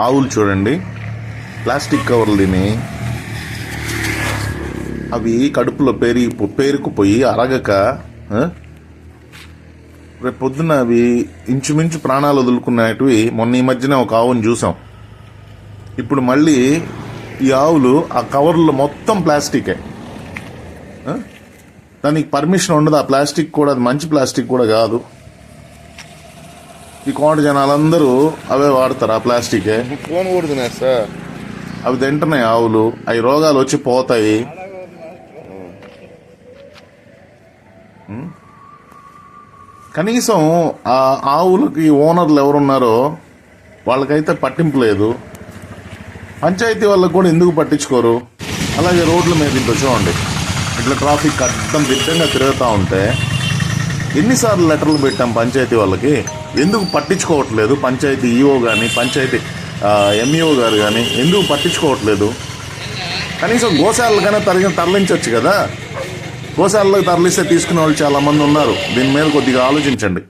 ఆవులు చూడండి. ప్లాస్టిక్ కవర్లు తిని అవి కడుపులో పేరి పేరుకుపోయి అరగక రేపు పొద్దున అవి ఇంచుమించు ప్రాణాలు వదులుకున్నటివి మొన్న ఈ మధ్యన ఒక ఆవుని చూసాం. ఇప్పుడు మళ్ళీ ఈ ఆవులు ఆ కవర్లో మొత్తం ప్లాస్టికే. దానికి పర్మిషన్ ఉండదు. ఆ ప్లాస్టిక్ కూడా అది మంచి ప్లాస్టిక్ కూడా కాదు. ఈ కోట జనాలందరూ అవే వాడతారు ఆ ప్లాస్టికే. ఫోన్ కూడా అవి తింటున్నాయి ఆవులు. అవి రోగాలు వచ్చి పోతాయి? కనీసం ఆ ఆవులకి ఓనర్లు ఎవరున్నారో వాళ్ళకైతే పట్టింపు లేదు. పంచాయతీ వాళ్ళకి కూడా ఎందుకు పట్టించుకోరు? అలాగే రోడ్ల మీద ఇంత చూడండి. ఇట్లా ట్రాఫిక్ అడ్డం దిట్టంగా తిరుగుతూ ఉంటే ఎన్నిసార్లు లెటర్లు పెట్టాం పంచాయతీ వాళ్ళకి? ఎందుకు పట్టించుకోవట్లేదు? పంచాయతీ ఈఓ కానీ పంచాయతీ ఎంఈఓ గారు కానీ ఎందుకు పట్టించుకోవట్లేదు? కనీసం గోశాలకైనా తరలి తరలించవచ్చు కదా? గోశాలకు తరలిస్తే తీసుకునే వాళ్ళు చాలామంది ఉన్నారు. దీని మీద కొద్దిగా ఆలోచించండి.